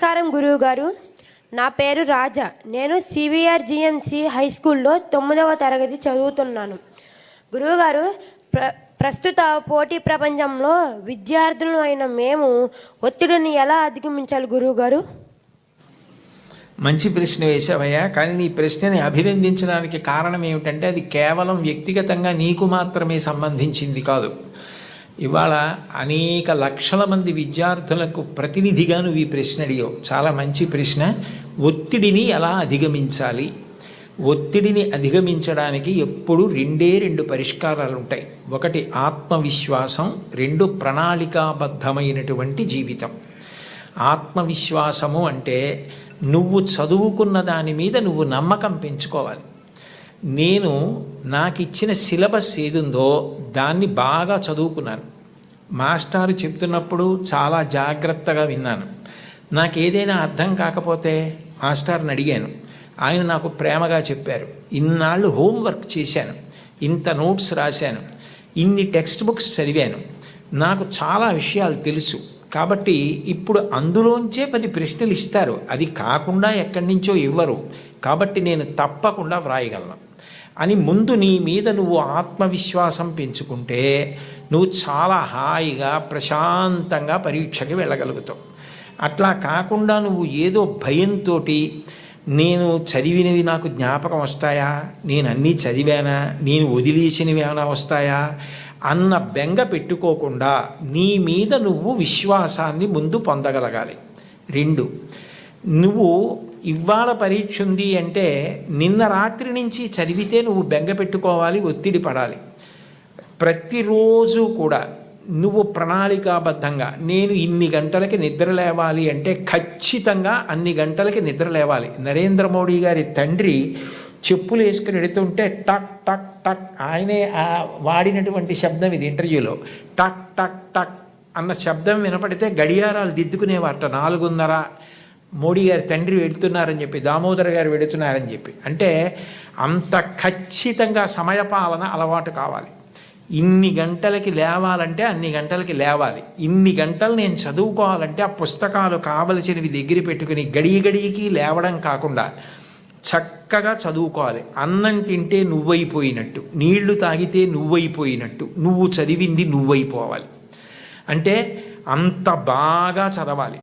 నమస్కారం గురువు గారు నా పేరు రాజా. నేను సివిఆర్ జిఎంసి హై స్కూల్లో తొమ్మిదవ తరగతి చదువుతున్నాను. గురువుగారు ప్ర ప్రస్తుత పోటీ ప్రపంచంలో విద్యార్థులు అయిన మేము ఒత్తిడిని ఎలా అధిగమించాలి గురువుగారు? మంచి ప్రశ్న వేశావయ్యా. కానీ నీ ప్రశ్నని అభినందించడానికి కారణం ఏమిటంటే అది కేవలం వ్యక్తిగతంగా నీకు మాత్రమే సంబంధించింది కాదు. ఇవాళ అనేక లక్షల మంది విద్యార్థులకు ప్రతినిధిగా నువ్వు ఈ ప్రశ్న అడిగావు. చాలా మంచి ప్రశ్న. ఒత్తిడిని ఎలా అధిగమించాలి? ఒత్తిడిని అధిగమించడానికి ఎప్పుడు రెండే రెండు పరిష్కారాలు ఉంటాయి. ఒకటి ఆత్మవిశ్వాసం రెండు ప్రణాళికాబద్ధమైనటువంటి జీవితం. ఆత్మవిశ్వాసము అంటే నువ్వు చదువుకున్న దాని మీద నువ్వు నమ్మకం పెంచుకోవాలి. నేను నాకు ఇచ్చిన సిలబస్ ఏదుందో దాన్ని బాగా చదువుకున్నాను. మాస్టారు చెప్తున్నప్పుడు చాలా జాగ్రత్తగా విన్నాను. నాకు ఏదైనా అర్థం కాకపోతే మాస్టార్ని అడిగాను. ఆయన నాకు ప్రేమగా చెప్పారు. ఇన్నాళ్ళు హోంవర్క్ చేశాను. ఇంత నోట్స్ రాశాను. ఇన్ని టెక్స్ట్ బుక్స్ చదివాను. నాకు చాలా విషయాలు తెలుసు. కాబట్టి ఇప్పుడు అందులోంచే పది ప్రశ్నలు ఇస్తారు. అది కాకుండా ఎక్కడి నుంచో ఇవ్వరు. కాబట్టి నేను తప్పకుండా వ్రాయగలను. అని ముందు నీ మీద నువ్వు ఆత్మవిశ్వాసం పెంచుకుంటే నువ్వు చాలా హాయిగా ప్రశాంతంగా పరీక్షకి వెళ్ళగలుగుతావు. అట్లా కాకుండా నువ్వు ఏదో భయంతో నేను చదివినవి నాకు జ్ఞాపకం వస్తాయా? నేను అన్నీ చదివానా? నేను వదిలేసినవి ఏమైనా వస్తాయా? అన్న బెంగ పెట్టుకోకుండా నీ మీద నువ్వు విశ్వాసాన్ని ముందు పొందగలగాలి. రెండు నువ్వు ఇవాళ పరీక్ష ఉంది అంటే నిన్న రాత్రి నుంచి చదివితే నువ్వు బెంగ పెట్టుకోవాలి ఒత్తిడి పడాలి. ప్రతిరోజు కూడా నువ్వు ప్రణాళికాబద్ధంగా నేను ఇన్ని గంటలకి నిద్ర లేవాలి అంటే ఖచ్చితంగా అన్ని గంటలకి నిద్ర లేవాలి. నరేంద్ర మోడీ గారి తండ్రి చెప్పులు వేసుకుని వెడుతుంటే టక్ టక్ టక్ ఆయనే వాడినటువంటి శబ్దం ఇది ఇంటర్వ్యూలో. టక్ టక్ టక్ అన్న శబ్దం వినపడితే గడియారాలు దిద్దుకునేవారట నాలుగున్నర మోడీ గారి తండ్రి వెళుతున్నారని చెప్పి దామోదర్ గారు వెళుతున్నారని చెప్పి. అంటే అంత ఖచ్చితంగా సమయపాలన అలవాటు కావాలి. ఇన్ని గంటలకి లేవాలంటే అన్ని గంటలకి లేవాలి. ఇన్ని గంటలు నేను చదువుకోవాలంటే ఆ పుస్తకాలు కావలసినవి దగ్గర పెట్టుకుని గడియ గడియకి లేవడం కాకుండా చక్కగా చదువుకోవాలి. అన్నం తింటే నువ్వైపోయినట్టు నీళ్ళు తాగితే నువ్వైపోయినట్టు నువ్వు చదివింది నువ్వైపోవాలి. అంటే అంత బాగా చదవాలి.